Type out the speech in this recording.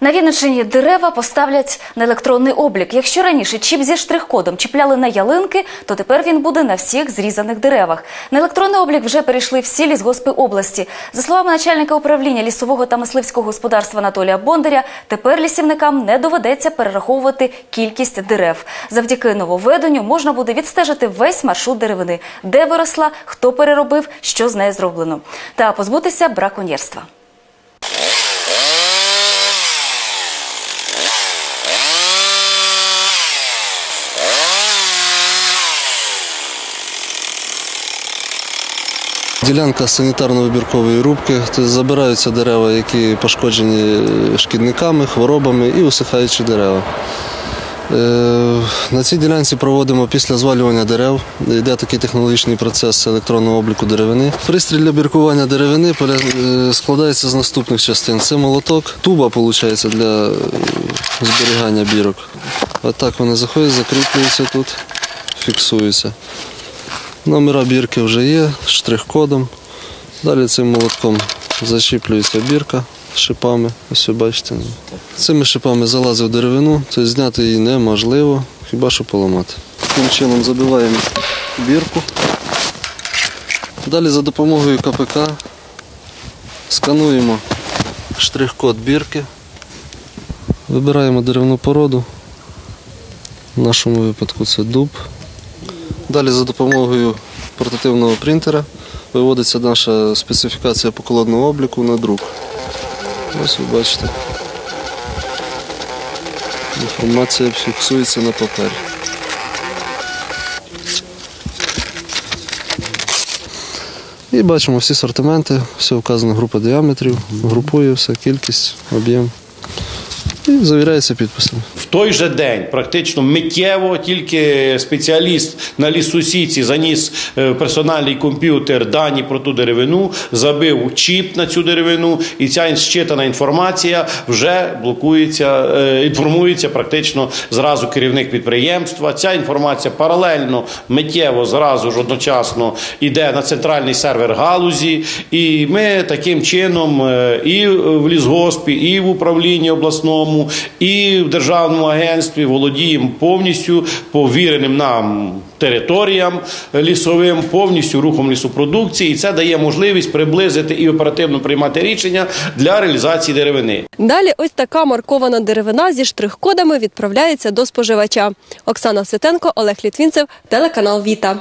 На Вінниччині дерева поставлять на електронний облік. Якщо раніше чіп зі штрих-кодом чіпляли на ялинки, то тепер він буде на всіх зрізаних деревах. На електронний облік вже перейшли всі лісгоспи області. За словами начальника управління лісового та мисливського господарства Анатолія Бондаря, тепер лісівникам не доведеться перераховувати кількість дерев. Завдяки нововведенню можна буде відстежити весь маршрут деревини, де виросла, хто переробив, що з нею зроблено, та позбутися браконьєрства. Ділянка санітарно-вибіркової рубки, тобто забираються дерева, які пошкоджені шкідниками, хворобами і усихаючі дерева. Е, На цій ділянці проводимо після звалювання дерев. Йде такий технологічний процес електронного обліку деревини. Пристрій для біркування деревини е, складається з наступних частин. Це молоток, туба для е, зберігання бірок. Отак вони заходять, закріплюються тут, фіксуються. Номера бірки вже є, штрих-кодом. Далі цим молотком зачіплюється бірка шипами. Ось ви бачите. Цими шипами залазив деревину, тобто зняти її неможливо, хіба що поламати. Таким чином забиваємо бірку. Далі за допомогою КПК скануємо штрих-код бірки, вибираємо деревну породу. В нашому випадку це дуб. Далі за допомогою портативного принтера виводиться наша специфікація поколодного обліку на друк. Ось ви бачите. Інформація фіксується на папері. І бачимо всі сортименти, все вказана група діаметрів, групує все, кількість, об'єм. І завіряється підписами. Той же день, практично миттєво, тільки спеціаліст на лісосіці заніс е, персональний комп'ютер дані про ту деревину, забив чіп на цю деревину, і ця щитана інформація вже блокується, е, інформується практично зразу керівник підприємства. Ця інформація паралельно миттєво зразу ж одночасно йде на центральний сервер галузі, і ми таким чином е, і в лісгоспі, і в управлінні обласному, і в державному агентстві володіємо повністю повіреним нам територіям лісовим, повністю рухом лісопродукції, і це дає можливість приблизити і оперативно приймати рішення для реалізації деревини. Далі ось така маркована деревина зі штрих-кодами відправляється до споживача. Оксана Ситенко, Олег Літвінцев, телеканал Віта.